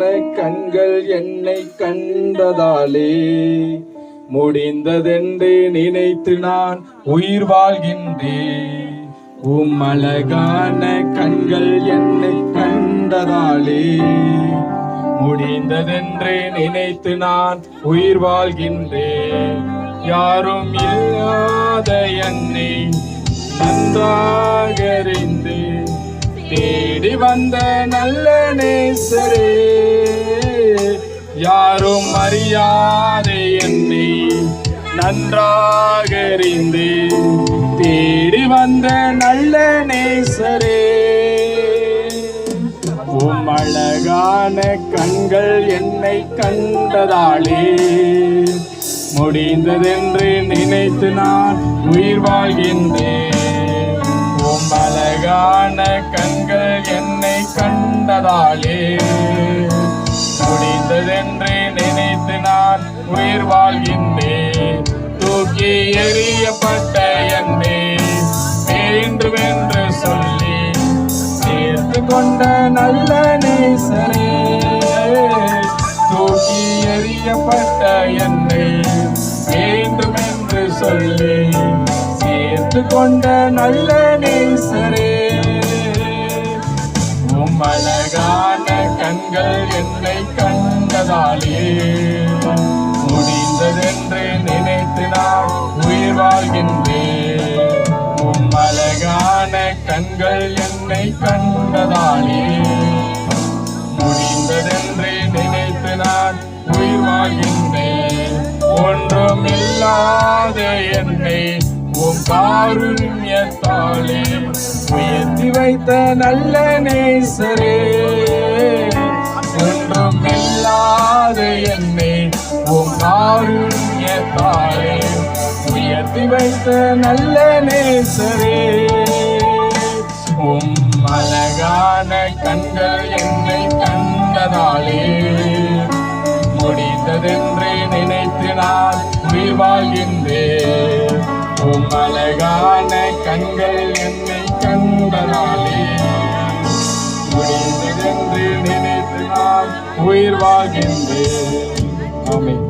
அழகான கண்கள் என்னை கண்டதாலே. முடிந்ததென்று நினைத்து நான் உயிர் வாழ்கின்றேன். உம் அழகான கண்கள் என்னை கண்டதாலே. முடிந்ததென்று நினைத்து நான் உயிர் வாழ்கின்றேன். யாரும் இல்லாத என்னை நன்றாக அறிந்து தேடி வந்த நல்ல நேசரே. யாரும் அறியாதே என்னை நன்றாக அறிந்து தேடி வந்த நல்ல நேசரே. உம் அழகான கண்கள் என்னை கண்டதாலே முடிந்ததென்று நினைத்து நான் உயிர் வாழ்கின்றேன். உம் அழகான கண்கள் என்னை கண்டதாலே உயிர் வாழ்கின்றேன் தூக்கி எறியப்பட்ட என்று வேண்டுமென்று சொல்லி சேர்த்து கொண்ட நல்ல நேசரே. தூக்கி எறியப்பட்ட என்னை வேண்டுமென்று சொல்லி சேர்த்து கொண்ட நல்ல நேசரே. உம் அழகான கண்கள் என்னை கண்டதாலே. கண்கள் என்னை கண்டதாலே. முடிந்ததென்று நினைத்து நான் உயிர் வாழ்கின்றேன். ஒன்றும் இல்லாத என்னை உம் காருண்யத்தாலே உயர்த்தி வைத்த நல்ல நேசரே. ஒன்றும் இல்லாத என்னை உம் காருண்யத்தாலே உயர்த்தி வைத்த நல்ல நேசரே. உம் அழகான கண்கள் என்னை கண்டதாலே. முடிந்ததென்று நினைத்து நான் உயிர் வாழ்கின்றேன் உம் அழகான கண்கள் என்னை கண்டதாலே. முடிந்ததென்று நினைத்து நான் உயிர் வாழ்கின்றேன்